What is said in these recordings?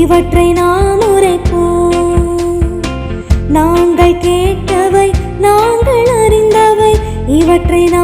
இவற்றை நாம் உரைப்போம். நாங்கள் கேட்டவை நாங்கள் அறிந்தவை இவற்றை நாம்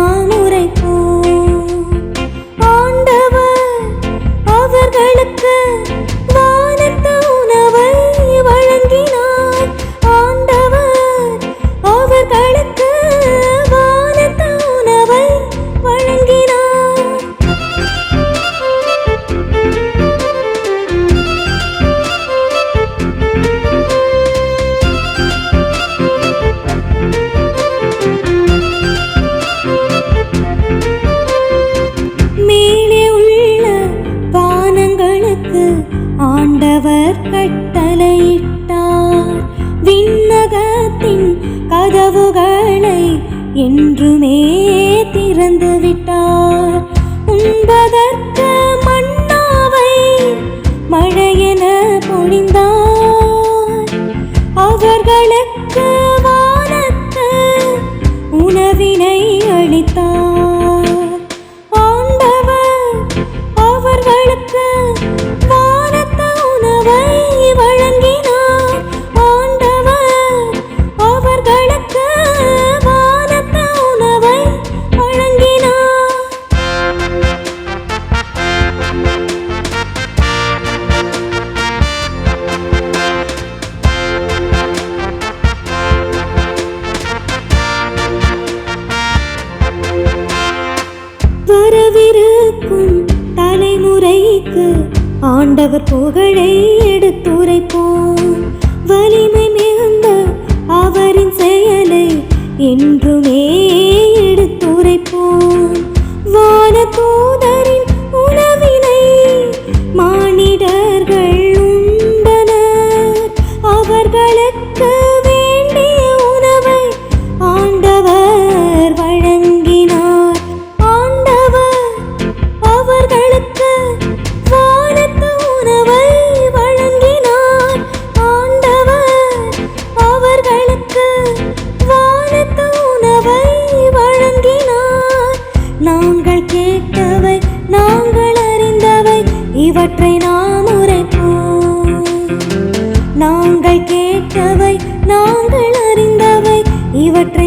அவர் கட்டளையிட்டார் விண்ணகத்தின் கதவுகளை என்றுமே திறந்து நிலைக்கு ஆண்டவர் புகழை எடுத்துரைப்போம். வலிமை மிகுந்த அவரின் செயலை என்றுமே எடுத்துரைப்போம். வான தூதரின் உணவினை மானிடர்கள் உண்டனர். அவர்களுக்கு நாங்கள் கேட்டவை நாங்கள் அறிந்தவை இவற்றை